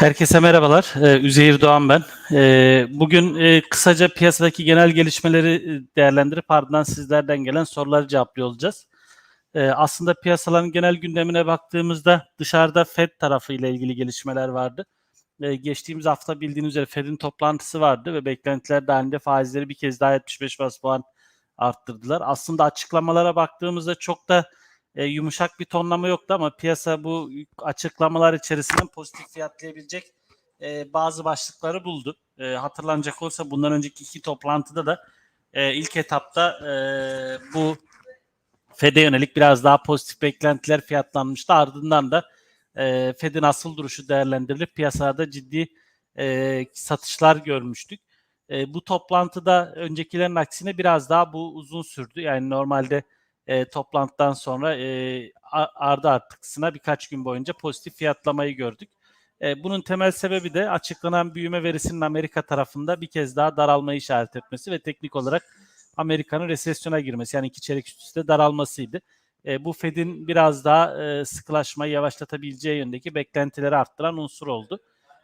Herkese merhabalar. Ee, Üzeyir Doğan ben. Ee, bugün e, kısaca piyasadaki genel gelişmeleri e, değerlendirip ardından sizlerden gelen soruları cevaplıyor olacağız. Ee, aslında piyasaların genel gündemine baktığımızda dışarıda Fed tarafı ile ilgili gelişmeler vardı. Geçtiğimiz hafta bildiğiniz üzere Fed'in toplantısı vardı ve beklentiler dahilinde faizleri bir kez daha 75 bas puan arttırdılar. Aslında açıklamalara baktığımızda çok da e, yumuşak bir tonlama yoktu ama piyasa bu açıklamalar içerisinden pozitif fiyatlayabilecek e, bazı başlıkları buldu. E, hatırlanacak olsa bundan önceki iki toplantıda da e, ilk etapta e, bu FED'e yönelik biraz daha pozitif beklentiler fiyatlanmıştı. Ardından da e, FED'in asıl duruşu değerlendirilip piyasada ciddi e, satışlar görmüştük. E, bu toplantıda öncekilerin aksine biraz daha bu uzun sürdü. Yani normalde e, toplantıdan sonra e, ardı artıksına birkaç gün boyunca pozitif fiyatlamayı gördük. E, bunun temel sebebi de açıklanan büyüme verisinin Amerika tarafında bir kez daha daralmayı işaret etmesi ve teknik olarak Amerika'nın resesyona girmesi yani iki çeyrek üst üste daralmasıydı. E, bu Fed'in biraz daha e, sıkılaşmayı yavaşlatabileceği yöndeki beklentileri arttıran unsur oldu.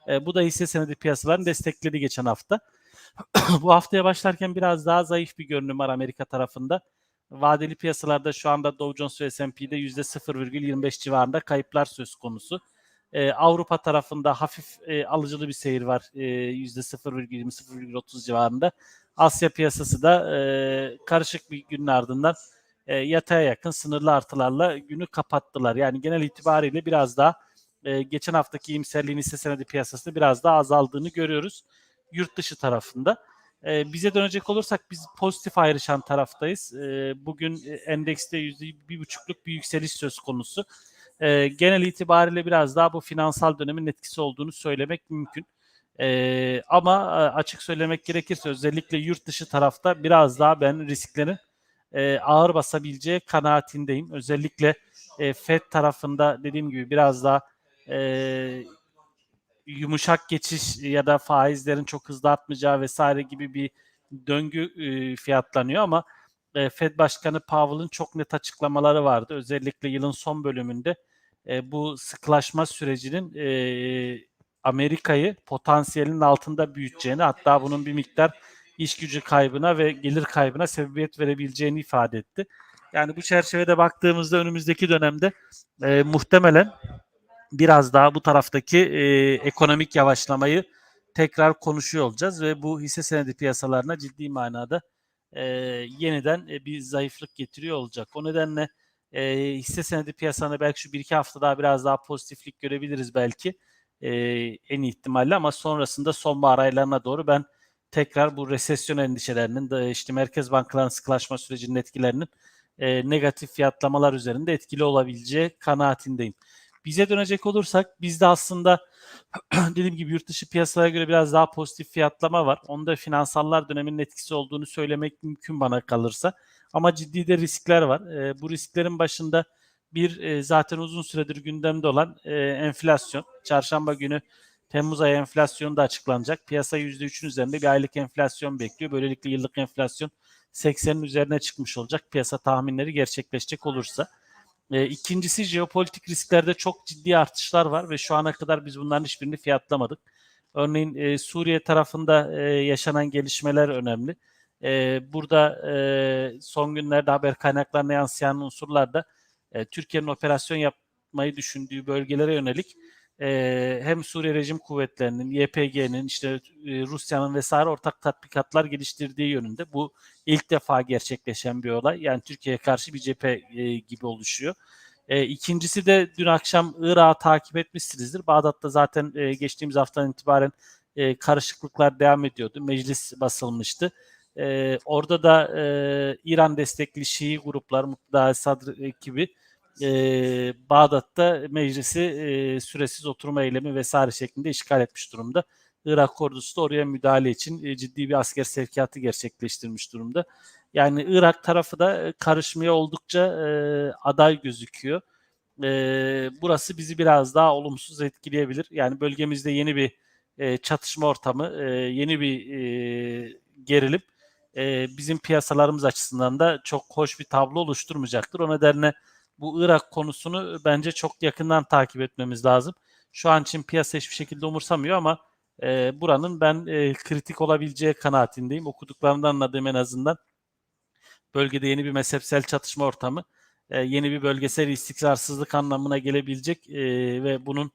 E, bu da hisse senedi piyasalarını destekledi geçen hafta. bu haftaya başlarken biraz daha zayıf bir görünüm var Amerika tarafında. Vadeli piyasalarda şu anda Dow Jones ve S&P'de %0,25 civarında kayıplar söz konusu. Ee, Avrupa tarafında hafif e, alıcılı bir seyir var e, %0,20-0,30 civarında. Asya piyasası da e, karışık bir günün ardından e, yataya yakın sınırlı artılarla günü kapattılar. Yani genel itibariyle biraz daha e, geçen haftaki iyimserliğin hisse senedi piyasasında biraz daha azaldığını görüyoruz yurt dışı tarafında. E, bize dönecek olursak biz pozitif ayrışan taraftayız. E, bugün endekste yüzde bir buçukluk bir yükseliş söz konusu. E, genel itibariyle biraz daha bu finansal dönemin etkisi olduğunu söylemek mümkün. E, ama açık söylemek gerekirse özellikle yurt dışı tarafta biraz daha ben risklerin e, ağır basabileceği kanaatindeyim. Özellikle e, FED tarafında dediğim gibi biraz daha e, yumuşak geçiş ya da faizlerin çok hızlı artmayacağı vesaire gibi bir döngü e, fiyatlanıyor ama e, Fed Başkanı Powell'ın çok net açıklamaları vardı. Özellikle yılın son bölümünde e, bu sıklaşma sürecinin Amerika'yı potansiyelin altında büyüteceğini hatta bunun bir miktar iş gücü kaybına ve gelir kaybına sebebiyet verebileceğini ifade etti. Yani bu çerçevede baktığımızda önümüzdeki dönemde e, muhtemelen biraz daha bu taraftaki e, ekonomik yavaşlamayı tekrar konuşuyor olacağız ve bu hisse senedi piyasalarına ciddi manada e, yeniden e, bir zayıflık getiriyor olacak. O nedenle e, hisse senedi piyasalarında belki şu bir iki hafta daha biraz daha pozitiflik görebiliriz belki e, en ihtimalle ama sonrasında sonbahar aylarına doğru ben tekrar bu resesyon endişelerinin de işte merkez bankaların sıkılaşma sürecinin etkilerinin e, negatif fiyatlamalar üzerinde etkili olabileceği kanaatindeyim. Bize dönecek olursak bizde aslında dediğim gibi yurt dışı piyasalara göre biraz daha pozitif fiyatlama var. Onda finansallar döneminin etkisi olduğunu söylemek mümkün bana kalırsa. Ama ciddi de riskler var. E, bu risklerin başında bir e, zaten uzun süredir gündemde olan e, enflasyon. Çarşamba günü Temmuz ayı enflasyonu da açıklanacak. Piyasa %3'ün üzerinde bir aylık enflasyon bekliyor. Böylelikle yıllık enflasyon 80'in üzerine çıkmış olacak. Piyasa tahminleri gerçekleşecek olursa. E, ikincisi jeopolitik risklerde çok ciddi artışlar var ve şu ana kadar biz bunların hiçbirini fiyatlamadık. Örneğin e, Suriye tarafında e, yaşanan gelişmeler önemli. E, burada e, son günlerde haber kaynaklarına yansıyan unsurlarda e, Türkiye'nin operasyon yapmayı düşündüğü bölgelere yönelik e, hem Suriye Rejim Kuvvetleri'nin, YPG'nin, işte e, Rusya'nın vesaire ortak tatbikatlar geliştirdiği yönünde. Bu ilk defa gerçekleşen bir olay. Yani Türkiye'ye karşı bir cephe e, gibi oluşuyor. E, ikincisi de dün akşam Irak'ı takip etmişsinizdir. Bağdat'ta zaten e, geçtiğimiz haftadan itibaren e, karışıklıklar devam ediyordu. Meclis basılmıştı. E, orada da e, İran destekli Şii gruplar, Muqtada Sadr gibi e, Bağdat'ta meclisi e, süresiz oturma eylemi vesaire şeklinde işgal etmiş durumda. Irak ordusu da oraya müdahale için e, ciddi bir asker sevkiyatı gerçekleştirmiş durumda. Yani Irak tarafı da karışmaya oldukça e, aday gözüküyor. E, burası bizi biraz daha olumsuz etkileyebilir. Yani bölgemizde yeni bir e, çatışma ortamı, e, yeni bir e, gerilim e, bizim piyasalarımız açısından da çok hoş bir tablo oluşturmayacaktır. O nedenle bu Irak konusunu bence çok yakından takip etmemiz lazım. Şu an için piyasa hiçbir şekilde umursamıyor ama e, buranın ben e, kritik olabileceği kanaatindeyim. Okuduklarımdan anladığım en azından bölgede yeni bir mezhepsel çatışma ortamı, e, yeni bir bölgesel istikrarsızlık anlamına gelebilecek e, ve bunun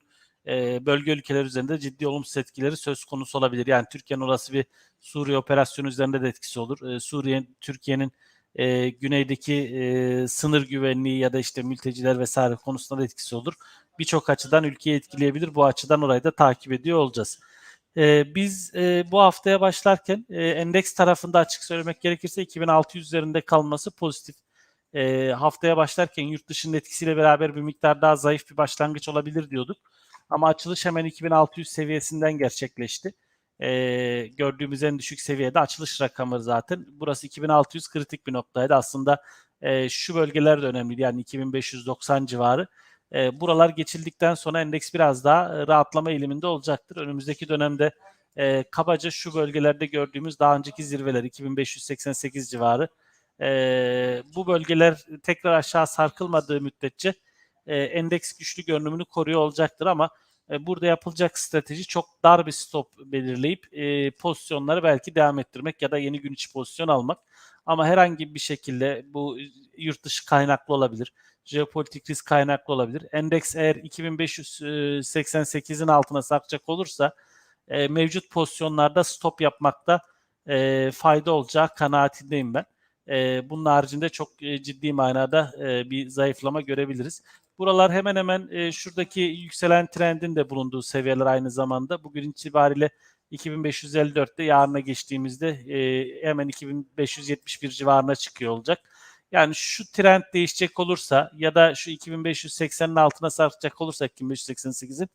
e, bölge ülkeler üzerinde ciddi olumsuz etkileri söz konusu olabilir. Yani Türkiye'nin orası bir Suriye operasyonu üzerinde de etkisi olur. E, Suriye, Türkiye'nin e, güneydeki e, sınır güvenliği ya da işte mülteciler vesaire konusunda da etkisi olur. Birçok açıdan ülkeyi etkileyebilir. Bu açıdan orayı da takip ediyor olacağız. E, biz e, bu haftaya başlarken e, endeks tarafında açık söylemek gerekirse 2600 üzerinde kalması pozitif. E, haftaya başlarken yurt dışının etkisiyle beraber bir miktar daha zayıf bir başlangıç olabilir diyorduk. Ama açılış hemen 2600 seviyesinden gerçekleşti. Ee, gördüğümüz en düşük seviyede açılış rakamı zaten. Burası 2600 kritik bir noktaydı. Aslında e, şu bölgeler de önemli. Yani 2590 civarı. E, buralar geçildikten sonra endeks biraz daha e, rahatlama eğiliminde olacaktır. Önümüzdeki dönemde e, kabaca şu bölgelerde gördüğümüz daha önceki zirveler 2588 civarı. E, bu bölgeler tekrar aşağı sarkılmadığı müddetçe e, endeks güçlü görünümünü koruyor olacaktır ama e, burada yapılacak strateji çok dar bir stop belirleyip e, pozisyonları belki devam ettirmek ya da yeni gün içi pozisyon almak. Ama herhangi bir şekilde bu yurt dışı kaynaklı olabilir. Jeopolitik risk kaynaklı olabilir. Endeks eğer 2588'in altına sarkacak olursa e, mevcut pozisyonlarda stop yapmakta e, fayda olacağı kanaatindeyim ben. E, bunun haricinde çok e, ciddi manada e, bir zayıflama görebiliriz. Buralar hemen hemen e, şuradaki yükselen trendin de bulunduğu seviyeler aynı zamanda. Bugün itibariyle 2554'te yarına geçtiğimizde e, hemen 2571 civarına çıkıyor olacak. Yani şu trend değişecek olursa ya da şu 2580'in altına sarkacak olursa 2588'in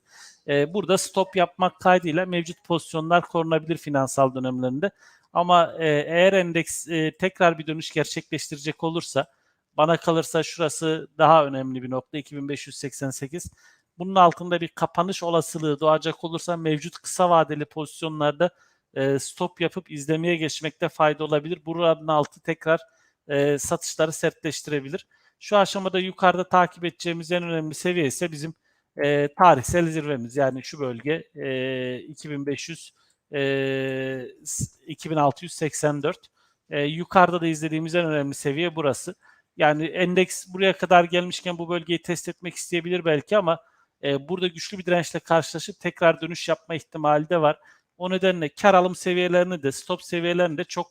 e, burada stop yapmak kaydıyla mevcut pozisyonlar korunabilir finansal dönemlerinde. Ama e, eğer endeks e, tekrar bir dönüş gerçekleştirecek olursa bana kalırsa şurası daha önemli bir nokta 2588. Bunun altında bir kapanış olasılığı doğacak olursa mevcut kısa vadeli pozisyonlarda e, stop yapıp izlemeye geçmekte fayda olabilir. Buranın altı tekrar e, satışları sertleştirebilir. Şu aşamada yukarıda takip edeceğimiz en önemli seviye ise bizim e, tarihsel zirvemiz. Yani şu bölge e, 2500 e, 2684. E, yukarıda da izlediğimiz en önemli seviye burası. Yani endeks buraya kadar gelmişken bu bölgeyi test etmek isteyebilir belki ama e, burada güçlü bir dirençle karşılaşıp tekrar dönüş yapma ihtimali de var. O nedenle kar alım seviyelerini de stop seviyelerini de çok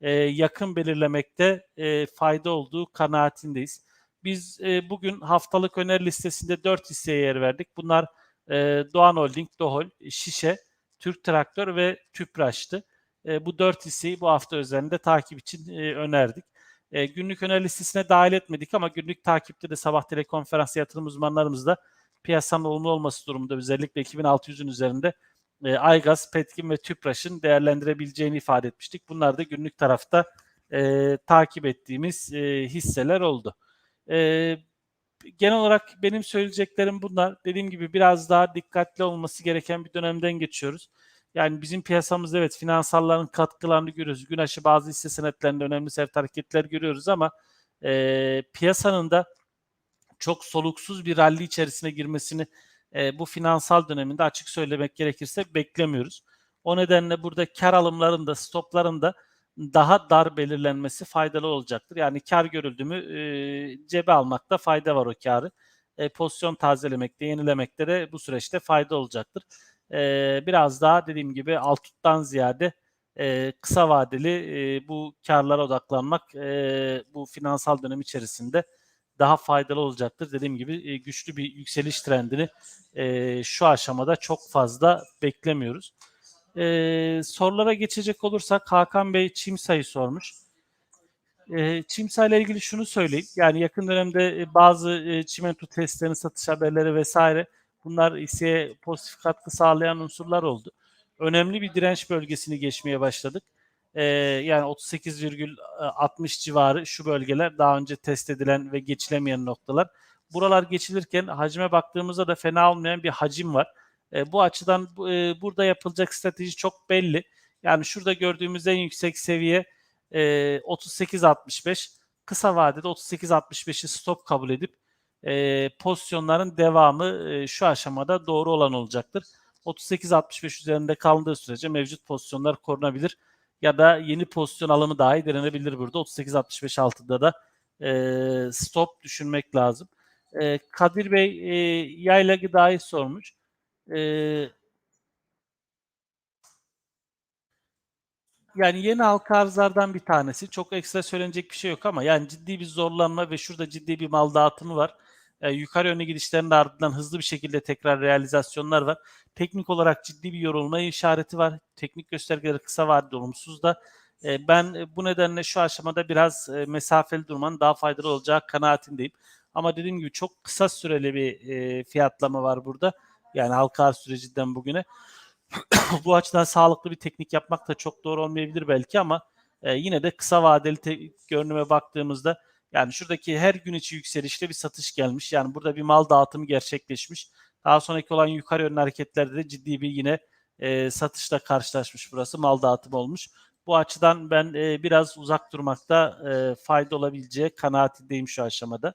e, yakın belirlemekte e, fayda olduğu kanaatindeyiz. Biz e, bugün haftalık öneri listesinde 4 hisseye yer verdik. Bunlar e, Doğan Holding, Dohol, Şişe, Türk Traktör ve Tüpraş'tı. E, bu 4 hisseyi bu hafta üzerinde takip için e, önerdik. E, günlük öneri listesine dahil etmedik ama günlük takipte de sabah telekonferans yatırım uzmanlarımız da piyasanın olumlu olması durumunda özellikle 2600'ün üzerinde e, Aygaz, Petkim ve Tüpraş'ın değerlendirebileceğini ifade etmiştik. Bunlar da günlük tarafta e, takip ettiğimiz e, hisseler oldu. E, genel olarak benim söyleyeceklerim bunlar. Dediğim gibi biraz daha dikkatli olması gereken bir dönemden geçiyoruz. Yani bizim piyasamızda evet finansalların katkılarını görüyoruz. Gün aşı bazı hisse senetlerinde önemli sert hareketler görüyoruz ama e, piyasanın da çok soluksuz bir rally içerisine girmesini e, bu finansal döneminde açık söylemek gerekirse beklemiyoruz. O nedenle burada kar alımlarında, stoplarında daha dar belirlenmesi faydalı olacaktır. Yani kar görüldü mü e, cebe almakta fayda var o karı. E, pozisyon tazelemekte, yenilemekte de bu süreçte fayda olacaktır. E, biraz daha dediğim gibi alttan ziyade e, kısa vadeli e, bu karlara odaklanmak e, bu finansal dönem içerisinde daha faydalı olacaktır. Dediğim gibi e, güçlü bir yükseliş trendini e, şu aşamada çok fazla beklemiyoruz. E, sorulara geçecek olursak Hakan Bey Çimsa'yı sormuş. E, Çimsa ile ilgili şunu söyleyeyim. Yani yakın dönemde bazı e, çimento testlerinin satış haberleri vesaire bunlar hisseye pozitif katkı sağlayan unsurlar oldu. Önemli bir direnç bölgesini geçmeye başladık. E, yani 38,60 civarı şu bölgeler daha önce test edilen ve geçilemeyen noktalar. Buralar geçilirken hacme baktığımızda da fena olmayan bir hacim var. E, bu açıdan e, burada yapılacak strateji çok belli. Yani şurada gördüğümüz en yüksek seviye e, 38.65. Kısa vadede 38.65'i stop kabul edip e, pozisyonların devamı e, şu aşamada doğru olan olacaktır. 38-65 üzerinde kaldığı sürece mevcut pozisyonlar korunabilir ya da yeni pozisyon alımı dahi denenebilir burada. 38-65 altında da e, stop düşünmek lazım. E, Kadir Bey e, yayla gıdayı sormuş. E, yani yeni halka arzlardan bir tanesi. Çok ekstra söylenecek bir şey yok ama yani ciddi bir zorlanma ve şurada ciddi bir mal dağıtımı var. E, yukarı yönlü gidişlerin ardından hızlı bir şekilde tekrar realizasyonlar var. Teknik olarak ciddi bir yorulma işareti var. Teknik göstergeleri kısa vadede olumsuz da. E, ben bu nedenle şu aşamada biraz e, mesafeli durmanın daha faydalı olacağı kanaatindeyim. Ama dediğim gibi çok kısa süreli bir e, fiyatlama var burada. Yani halka arz sürecinden bugüne. bu açıdan sağlıklı bir teknik yapmak da çok doğru olmayabilir belki ama e, yine de kısa vadeli görünüme baktığımızda yani şuradaki her gün içi yükselişte bir satış gelmiş. Yani burada bir mal dağıtımı gerçekleşmiş. Daha sonraki olan yukarı yönlü hareketlerde de ciddi bir yine e, satışla karşılaşmış burası. Mal dağıtımı olmuş. Bu açıdan ben e, biraz uzak durmakta e, fayda olabileceği kanaatindeyim şu aşamada.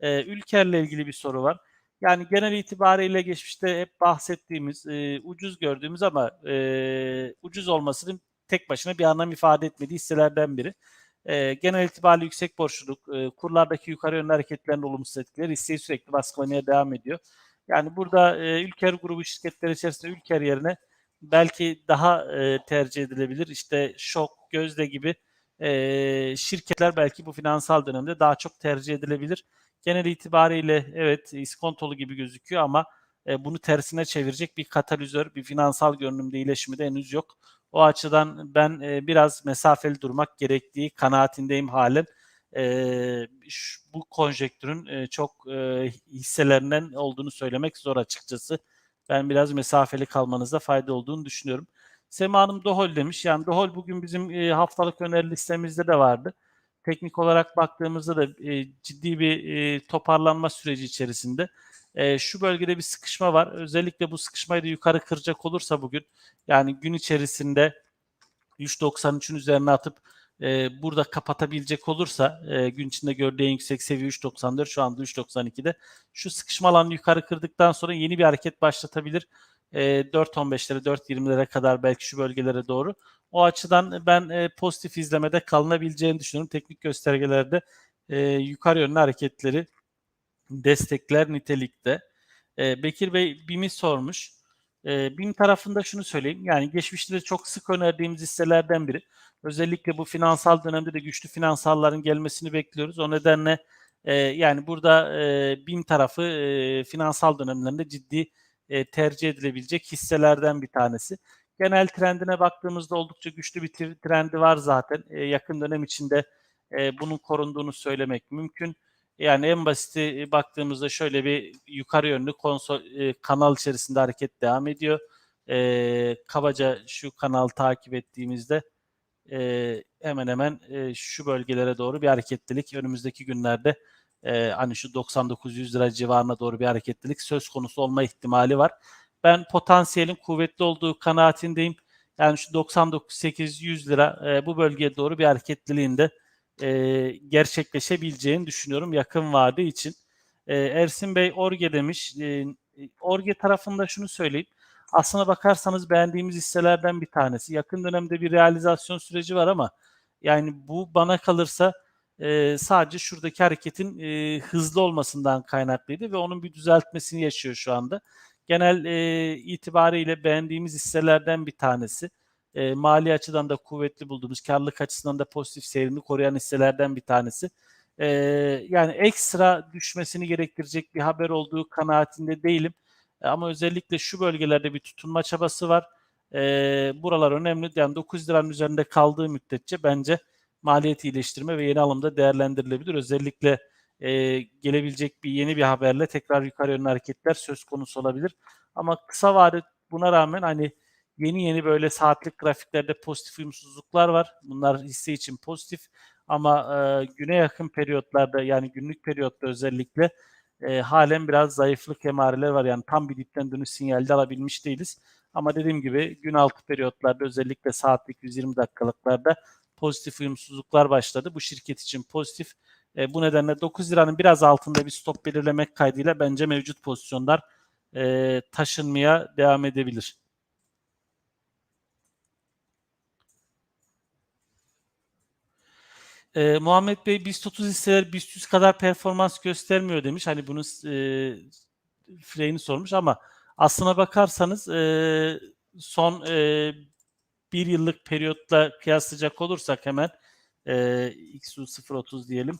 E, Ülker'le ilgili bir soru var. Yani genel itibariyle geçmişte hep bahsettiğimiz, e, ucuz gördüğümüz ama e, ucuz olmasının tek başına bir anlam ifade etmediği hisselerden biri. E, genel itibariyle yüksek borçluluk, e, kurlardaki yukarı yönlü hareketlerin olumsuz etkileri hisseyi sürekli baskılamaya devam ediyor. Yani burada e, Ülker grubu şirketleri içerisinde Ülker yerine belki daha e, tercih edilebilir. İşte Şok, Gözde gibi e, şirketler belki bu finansal dönemde daha çok tercih edilebilir. Genel itibariyle evet iskontolu gibi gözüküyor ama e, bunu tersine çevirecek bir katalizör, bir finansal görünümde iyileşimi de henüz yok. O açıdan ben e, biraz mesafeli durmak gerektiği kanaatindeyim halen. E, şu, bu konjektürün e, çok e, hisselerinden olduğunu söylemek zor açıkçası. Ben biraz mesafeli kalmanızda fayda olduğunu düşünüyorum. Sema Hanım Dohol demiş. Yani Dohol bugün bizim e, haftalık öneri listemizde de vardı. Teknik olarak baktığımızda da e, ciddi bir e, toparlanma süreci içerisinde. E, şu bölgede bir sıkışma var. Özellikle bu sıkışmayı da yukarı kıracak olursa bugün yani gün içerisinde 3.93'ün üzerine atıp e, burada kapatabilecek olursa e, gün içinde gördüğü en yüksek seviye 3.94 şu anda 3.92'de şu sıkışma alanını yukarı kırdıktan sonra yeni bir hareket başlatabilir. E, 4.15'lere 4.20'lere kadar belki şu bölgelere doğru. O açıdan ben e, pozitif izlemede kalınabileceğini düşünüyorum. Teknik göstergelerde e, yukarı yönlü hareketleri destekler nitelikte. E, Bekir Bey BİM'i sormuş. E, BİM tarafında şunu söyleyeyim. Yani geçmişte de çok sık önerdiğimiz hisselerden biri. Özellikle bu finansal dönemde de güçlü finansalların gelmesini bekliyoruz. O nedenle e, yani burada e, BİM tarafı e, finansal dönemlerinde ciddi e, tercih edilebilecek hisselerden bir tanesi. Genel trendine baktığımızda oldukça güçlü bir trendi var zaten. E, yakın dönem içinde e, bunun korunduğunu söylemek mümkün. Yani en basiti baktığımızda şöyle bir yukarı yönlü konsol, e, kanal içerisinde hareket devam ediyor. E, kabaca şu kanal takip ettiğimizde e, hemen hemen e, şu bölgelere doğru bir hareketlilik önümüzdeki günlerde e, hani şu 99-100 lira civarına doğru bir hareketlilik söz konusu olma ihtimali var. Ben potansiyelin kuvvetli olduğu kanaatindeyim. Yani şu 99-800 lira e, bu bölgeye doğru bir hareketliliğinde e, gerçekleşebileceğini düşünüyorum yakın vade için. E, Ersin Bey Orge demiş. E, Orge tarafında şunu söyleyeyim. Aslına bakarsanız beğendiğimiz hisselerden bir tanesi. Yakın dönemde bir realizasyon süreci var ama yani bu bana kalırsa e, sadece şuradaki hareketin e, hızlı olmasından kaynaklıydı ve onun bir düzeltmesini yaşıyor şu anda. Genel e, itibariyle beğendiğimiz hisselerden bir tanesi. E, mali açıdan da kuvvetli bulduğumuz, karlılık açısından da pozitif seyrini koruyan hisselerden bir tanesi. E, yani ekstra düşmesini gerektirecek bir haber olduğu kanaatinde değilim. E, ama özellikle şu bölgelerde bir tutunma çabası var. E, buralar önemli. Yani 9 liranın üzerinde kaldığı müddetçe bence maliyet iyileştirme ve yeni alımda değerlendirilebilir. Özellikle e, gelebilecek bir yeni bir haberle tekrar yukarı yönlü hareketler söz konusu olabilir. Ama kısa vade buna rağmen hani yeni yeni böyle saatlik grafiklerde pozitif uyumsuzluklar var. Bunlar hisse için pozitif ama e, güne yakın periyotlarda yani günlük periyotta özellikle e, halen biraz zayıflık emareleri var. Yani tam bir dipten dönüş sinyali de alabilmiş değiliz. Ama dediğim gibi gün altı periyotlarda özellikle saatlik 120 dakikalıklarda pozitif uyumsuzluklar başladı. Bu şirket için pozitif E, bu nedenle 9 liranın biraz altında bir stop belirlemek kaydıyla bence mevcut pozisyonlar e, taşınmaya devam edebilir. E, Muhammed Bey BIST 30 hisseler BIST 100 kadar performans göstermiyor demiş. Hani bunun e, freyini sormuş ama aslına bakarsanız e, son e, bir yıllık periyotla kıyaslayacak olursak hemen e, XU 030 diyelim.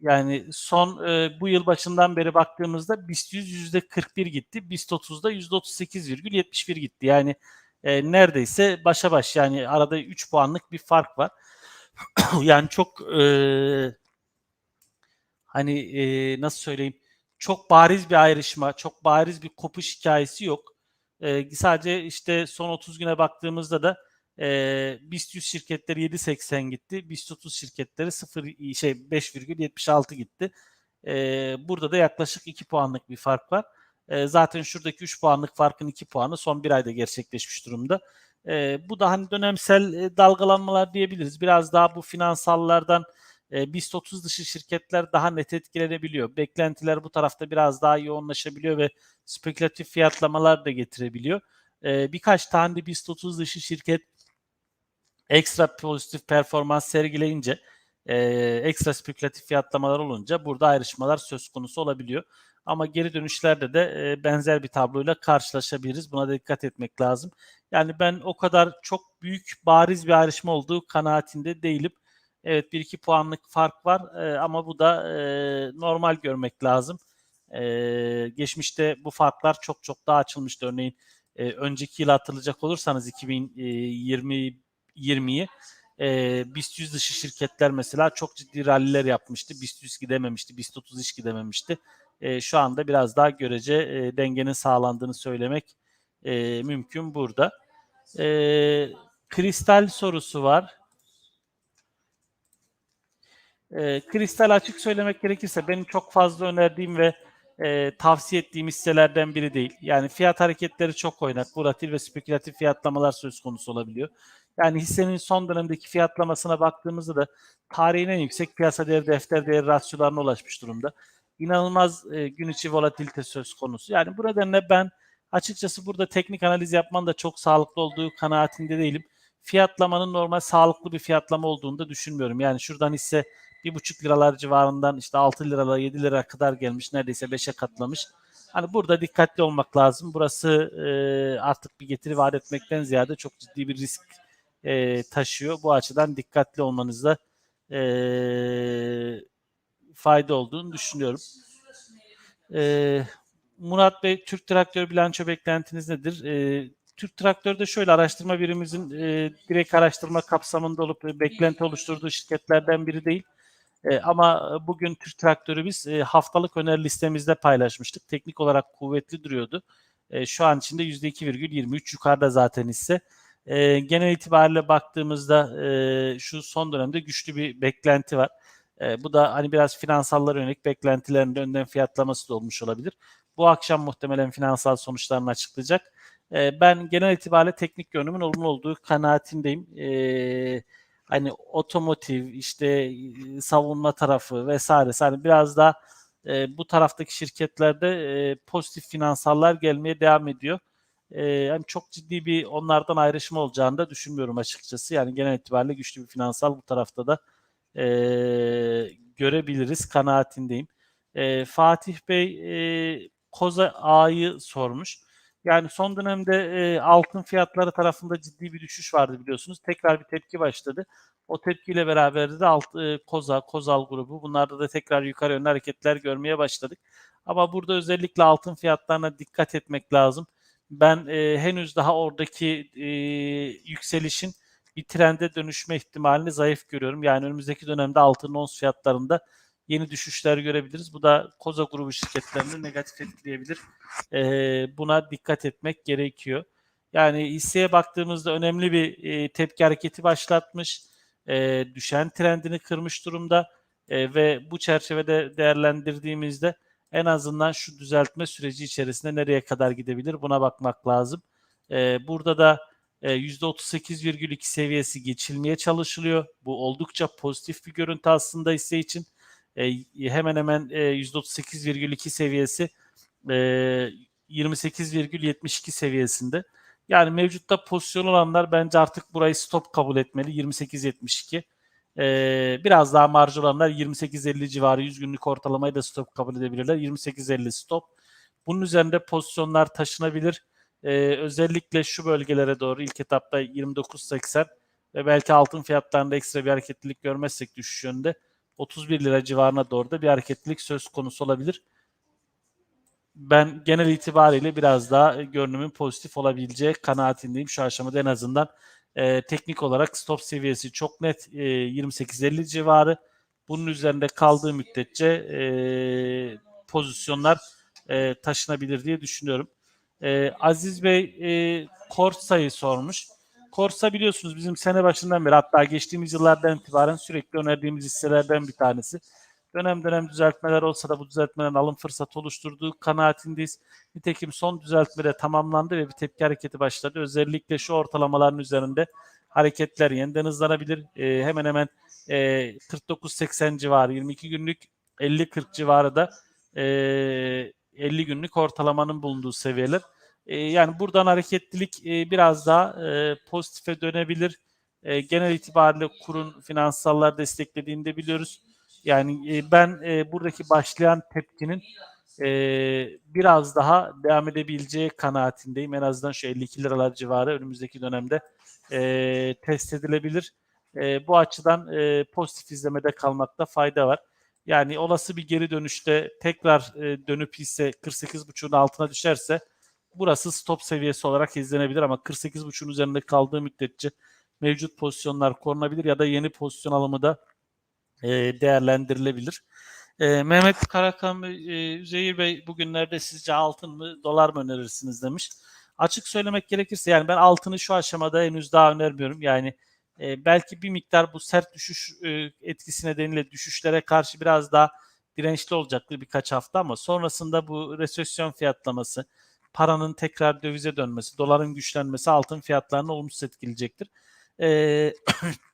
Yani son e, bu yıl başından beri baktığımızda BIST 100 %41 gitti. BIST 30'da %38,71 gitti. Yani e, neredeyse başa baş yani arada 3 puanlık bir fark var. yani çok e, hani e, nasıl söyleyeyim çok bariz bir ayrışma, çok bariz bir kopuş hikayesi yok. E, sadece işte son 30 güne baktığımızda da e, BIST 100 şirketleri 7.80 gitti. BIST 30 şirketleri 0 şey 5,76 gitti. E, burada da yaklaşık 2 puanlık bir fark var. E, zaten şuradaki 3 puanlık farkın 2 puanı son bir ayda gerçekleşmiş durumda. E, bu da hani dönemsel e, dalgalanmalar diyebiliriz. Biraz daha bu finansallardan e, BIST 30 dışı şirketler daha net etkilenebiliyor. Beklentiler bu tarafta biraz daha yoğunlaşabiliyor ve spekülatif fiyatlamalar da getirebiliyor. E, birkaç tane de BIST 30 dışı şirket ekstra pozitif performans sergileyince e, ekstra spekülatif fiyatlamalar olunca burada ayrışmalar söz konusu olabiliyor. Ama geri dönüşlerde de e, benzer bir tabloyla karşılaşabiliriz. Buna da dikkat etmek lazım. Yani ben o kadar çok büyük bariz bir ayrışma olduğu kanaatinde değilim. Evet 1-2 puanlık fark var e, ama bu da e, normal görmek lazım. E, geçmişte bu farklar çok çok daha açılmıştı. Örneğin e, önceki yıl hatırlayacak olursanız 2020 20'yi e, BIST 100 dışı şirketler mesela çok ciddi ralliler yapmıştı. BIST 100 gidememişti, BIST 30 hiç gidememişti. E, şu anda biraz daha görece e, dengenin sağlandığını söylemek e, mümkün burada. E, kristal sorusu var. E, kristal açık söylemek gerekirse benim çok fazla önerdiğim ve e, tavsiye ettiğim hisselerden biri değil. Yani fiyat hareketleri çok oynak, volatil ve spekülatif fiyatlamalar söz konusu olabiliyor. Yani hissenin son dönemdeki fiyatlamasına baktığımızda da tarihin en yüksek piyasa değeri defter değeri rasyolarına ulaşmış durumda. İnanılmaz e, gün içi volatilite söz konusu. Yani bu nedenle ben açıkçası burada teknik analiz yapmanın da çok sağlıklı olduğu kanaatinde değilim. Fiyatlamanın normal sağlıklı bir fiyatlama olduğunu da düşünmüyorum. Yani şuradan hisse bir buçuk liralar civarından işte 6 liralar 7 lira kadar gelmiş neredeyse 5'e katlamış. Hani burada dikkatli olmak lazım. Burası e, artık bir getiri vaat etmekten ziyade çok ciddi bir risk e, taşıyor. Bu açıdan dikkatli olmanızda e, fayda olduğunu düşünüyorum. E, Murat Bey, Türk Traktör bilanço beklentiniz nedir? E, Türk Traktör'de şöyle araştırma birimimizin e, direkt araştırma kapsamında olup e, beklenti oluşturduğu şirketlerden biri değil. E, ama bugün Türk Traktör'ü biz e, haftalık öneri listemizde paylaşmıştık. Teknik olarak kuvvetli duruyordu. E, şu an içinde %2,23 yukarıda zaten ise. E, genel itibariyle baktığımızda e, şu son dönemde güçlü bir beklenti var. E, bu da hani biraz finansallara yönelik beklentilerin önden fiyatlaması da olmuş olabilir. Bu akşam muhtemelen finansal sonuçlarını açıklayacak. E, ben genel itibariyle teknik yönümün olumlu olduğu kanaatindeyim. E, hani otomotiv, işte savunma tarafı vesaire. Hani biraz daha e, bu taraftaki şirketlerde e, pozitif finansallar gelmeye devam ediyor. E, yani çok ciddi bir onlardan ayrışma olacağını da düşünmüyorum açıkçası. Yani genel itibariyle güçlü bir finansal bu tarafta da e, görebiliriz kanaatindeyim. E, Fatih Bey e, Koza A'yı sormuş. Yani son dönemde e, altın fiyatları tarafında ciddi bir düşüş vardı biliyorsunuz. Tekrar bir tepki başladı. O tepkiyle beraber de alt, e, Koza, Kozal grubu bunlarda da tekrar yukarı yönlü hareketler görmeye başladık. Ama burada özellikle altın fiyatlarına dikkat etmek lazım. Ben e, henüz daha oradaki e, yükselişin bir trende dönüşme ihtimalini zayıf görüyorum. Yani önümüzdeki dönemde altın ons fiyatlarında yeni düşüşler görebiliriz. Bu da Koza grubu şirketlerini negatif etkileyebilir. E, buna dikkat etmek gerekiyor. Yani hisseye baktığımızda önemli bir e, tepki hareketi başlatmış. E, düşen trendini kırmış durumda. E, ve bu çerçevede değerlendirdiğimizde en azından şu düzeltme süreci içerisinde nereye kadar gidebilir buna bakmak lazım. E, burada da e, %38,2 seviyesi geçilmeye çalışılıyor. Bu oldukça pozitif bir görüntü aslında hisse için. e, hemen hemen e, %38,2 seviyesi e, 28,72 seviyesinde. Yani mevcutta pozisyon olanlar bence artık burayı stop kabul etmeli. 28.72. Ee, biraz daha marj olanlar 28.50 civarı 100 günlük ortalamayı da stop kabul edebilirler. 28.50 stop. Bunun üzerinde pozisyonlar taşınabilir. Ee, özellikle şu bölgelere doğru ilk etapta 29.80 ve belki altın fiyatlarında ekstra bir hareketlilik görmezsek düşüş yönünde 31 lira civarına doğru da bir hareketlilik söz konusu olabilir ben genel itibariyle biraz daha görünümün pozitif olabileceği kanaatindeyim şu aşamada en azından. E, teknik olarak stop seviyesi çok net e, 28-50 civarı. Bunun üzerinde kaldığı müddetçe e, pozisyonlar e, taşınabilir diye düşünüyorum. E, Aziz Bey e, Korsa'yı sormuş. Korsa biliyorsunuz bizim sene başından beri hatta geçtiğimiz yıllardan itibaren sürekli önerdiğimiz hisselerden bir tanesi dönem dönem düzeltmeler olsa da bu düzeltmelerin alım fırsatı oluşturduğu kanaatindeyiz. Nitekim son düzeltme de tamamlandı ve bir tepki hareketi başladı. Özellikle şu ortalamaların üzerinde hareketler yeniden hızlanabilir. E, hemen hemen e, 49-80 civarı 22 günlük 50-40 civarı da e, 50 günlük ortalamanın bulunduğu seviyeler. E, yani buradan hareketlilik e, biraz daha e, pozitife dönebilir. Genel itibariyle kurun finansallar desteklediğini de biliyoruz. Yani ben buradaki başlayan tepkinin biraz daha devam edebileceği kanaatindeyim. En azından şu 52 liralar civarı önümüzdeki dönemde test edilebilir. Bu açıdan pozitif izlemede kalmakta fayda var. Yani olası bir geri dönüşte tekrar e, dönüp hisse 48.5'un altına düşerse burası stop seviyesi olarak izlenebilir ama 48.5'un üzerinde kaldığı müddetçe mevcut pozisyonlar korunabilir ya da yeni pozisyon alımı da e, değerlendirilebilir. E, Mehmet Karakan e, Üzeyir Bey bugünlerde sizce altın mı dolar mı önerirsiniz demiş. Açık söylemek gerekirse yani ben altını şu aşamada henüz daha önermiyorum. Yani e, belki bir miktar bu sert düşüş e, etkisi nedeniyle düşüşlere karşı biraz daha dirençli olacaktır birkaç hafta ama sonrasında bu resesyon fiyatlaması, paranın tekrar dövize dönmesi, doların güçlenmesi altın fiyatlarını olumsuz etkileyecektir. E,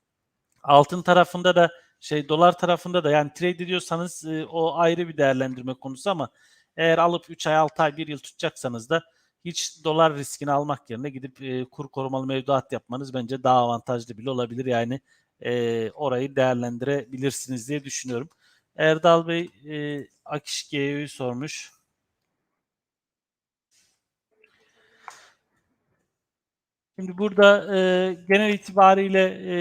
altın tarafında da şey dolar tarafında da yani trade ediyorsanız e, o ayrı bir değerlendirme konusu ama eğer alıp 3 ay 6 ay 1 yıl tutacaksanız da hiç dolar riskini almak yerine gidip e, kur korumalı mevduat yapmanız bence daha avantajlı bile olabilir. Yani e, orayı değerlendirebilirsiniz diye düşünüyorum. Erdal Bey e, Akiş GEO'yu sormuş. Şimdi burada e, genel itibariyle e,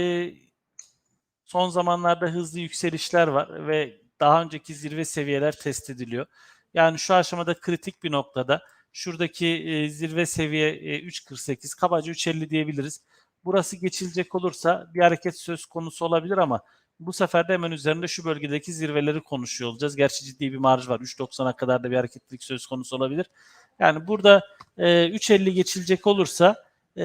son zamanlarda hızlı yükselişler var ve daha önceki zirve seviyeler test ediliyor. Yani şu aşamada kritik bir noktada şuradaki e, zirve seviye e, 3.48 kabaca 3.50 diyebiliriz. Burası geçilecek olursa bir hareket söz konusu olabilir ama bu sefer de hemen üzerinde şu bölgedeki zirveleri konuşuyor olacağız. Gerçi ciddi bir marj var. 3.90'a kadar da bir hareketlilik söz konusu olabilir. Yani burada e, 3.50 geçilecek olursa e,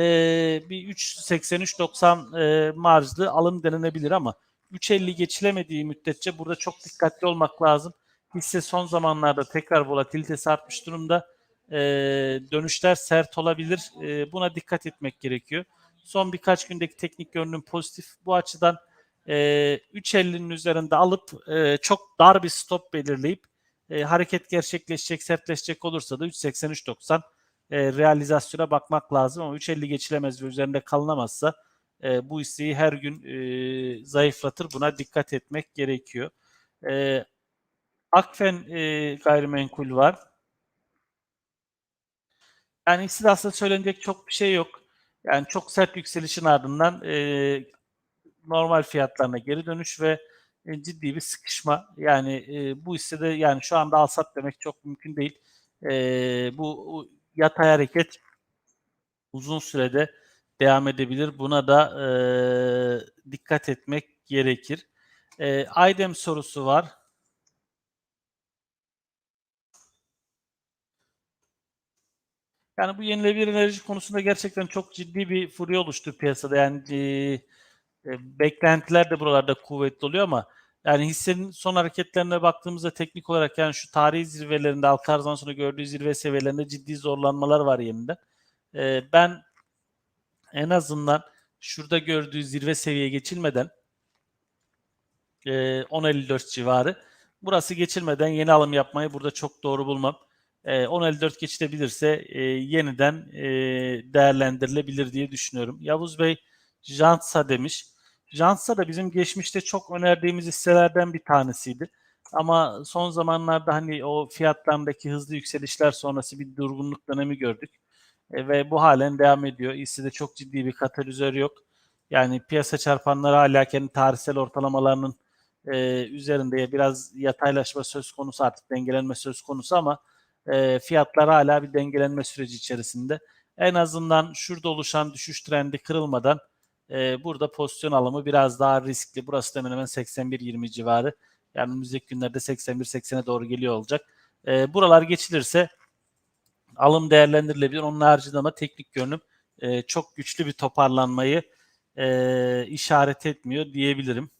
bir 3.83-90 e, marjlı alım denenebilir ama 3.50 geçilemediği müddetçe burada çok dikkatli olmak lazım. Hisse son zamanlarda tekrar volatilitesi artmış durumda. E, dönüşler sert olabilir. E, buna dikkat etmek gerekiyor. Son birkaç gündeki teknik görünüm pozitif. Bu açıdan e, 3.50'nin üzerinde alıp e, çok dar bir stop belirleyip e, hareket gerçekleşecek, sertleşecek olursa da 3.83.90 e, realizasyona bakmak lazım ama 3.50 geçilemez ve üzerinde kalınamazsa e, bu hisseyi her gün e, zayıflatır. Buna dikkat etmek gerekiyor. E, Akfen e, gayrimenkul var. Yani ikisi aslında söylenecek çok bir şey yok. Yani çok sert yükselişin ardından e, normal fiyatlarına geri dönüş ve e, ciddi bir sıkışma. Yani e, bu hissede yani şu anda alsat demek çok mümkün değil. E, bu yatay hareket uzun sürede devam edebilir. Buna da e, dikkat etmek gerekir. E, Aydem sorusu var. Yani bu yenilenebilir enerji konusunda gerçekten çok ciddi bir furya oluştu piyasada. Yani e, e, beklentiler de buralarda kuvvetli oluyor ama yani hissenin son hareketlerine baktığımızda teknik olarak yani şu tarihi zirvelerinde Alkarz'dan sonra gördüğü zirve seviyelerinde ciddi zorlanmalar var yeniden. E, ben en azından şurada gördüğü zirve seviye geçilmeden e, 10.54 civarı Burası geçilmeden yeni alım yapmayı burada çok doğru bulmam. E, 10.54 geçilebilirse e, yeniden e, değerlendirilebilir diye düşünüyorum. Yavuz Bey Jantsa demiş. Jantsa da bizim geçmişte çok önerdiğimiz hisselerden bir tanesiydi. Ama son zamanlarda hani o fiyatlarındaki hızlı yükselişler sonrası bir durgunluk dönemi gördük. E, ve bu halen devam ediyor. Hissede çok ciddi bir katalizör yok. Yani piyasa çarpanları hala kendi tarihsel ortalamalarının e, üzerinde biraz yataylaşma söz konusu artık dengelenme söz konusu ama e, fiyatlar hala bir dengelenme süreci içerisinde. En azından şurada oluşan düşüş trendi kırılmadan e, burada pozisyon alımı biraz daha riskli. Burası da hemen hemen 81-20 civarı. Yani önümüzdeki günlerde 81-80'e doğru geliyor olacak. E, buralar geçilirse alım değerlendirilebilir. Onun haricinde ama teknik görünüm e, çok güçlü bir toparlanmayı e, işaret etmiyor diyebilirim.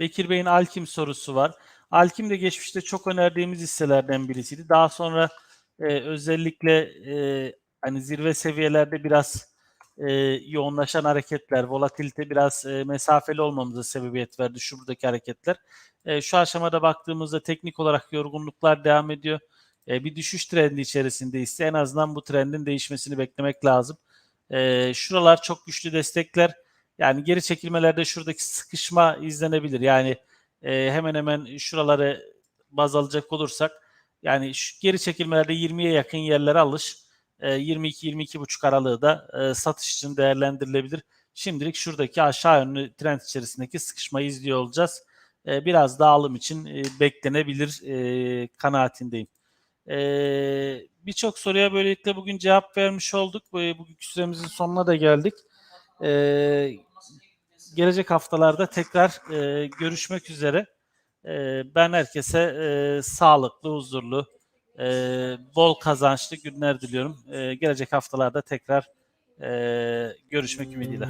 Bekir Bey'in Alkim sorusu var. Alkim de geçmişte çok önerdiğimiz hisselerden birisiydi. Daha sonra e, özellikle e, hani zirve seviyelerde biraz e, yoğunlaşan hareketler, volatilite biraz e, mesafeli olmamıza sebebiyet verdi şuradaki hareketler. E, şu aşamada baktığımızda teknik olarak yorgunluklar devam ediyor. E, bir düşüş trendi içerisindeyse en azından bu trendin değişmesini beklemek lazım. E, şuralar çok güçlü destekler. Yani geri çekilmelerde şuradaki sıkışma izlenebilir. Yani e, hemen hemen şuraları baz alacak olursak yani şu geri çekilmelerde 20'ye yakın yerlere alış. E, 22-22,5 aralığı da e, satış için değerlendirilebilir. Şimdilik şuradaki aşağı yönlü trend içerisindeki sıkışmayı izliyor olacağız. E, biraz daha alım için e, beklenebilir e, kanaatindeyim. E, Birçok soruya böylelikle bugün cevap vermiş olduk. Bu, bugünkü süremizin sonuna da geldik. Gelecek haftalarda tekrar e, görüşmek üzere. E, ben herkese e, sağlıklı, huzurlu, e, bol kazançlı günler diliyorum. E, gelecek haftalarda tekrar e, görüşmek ümidiyle.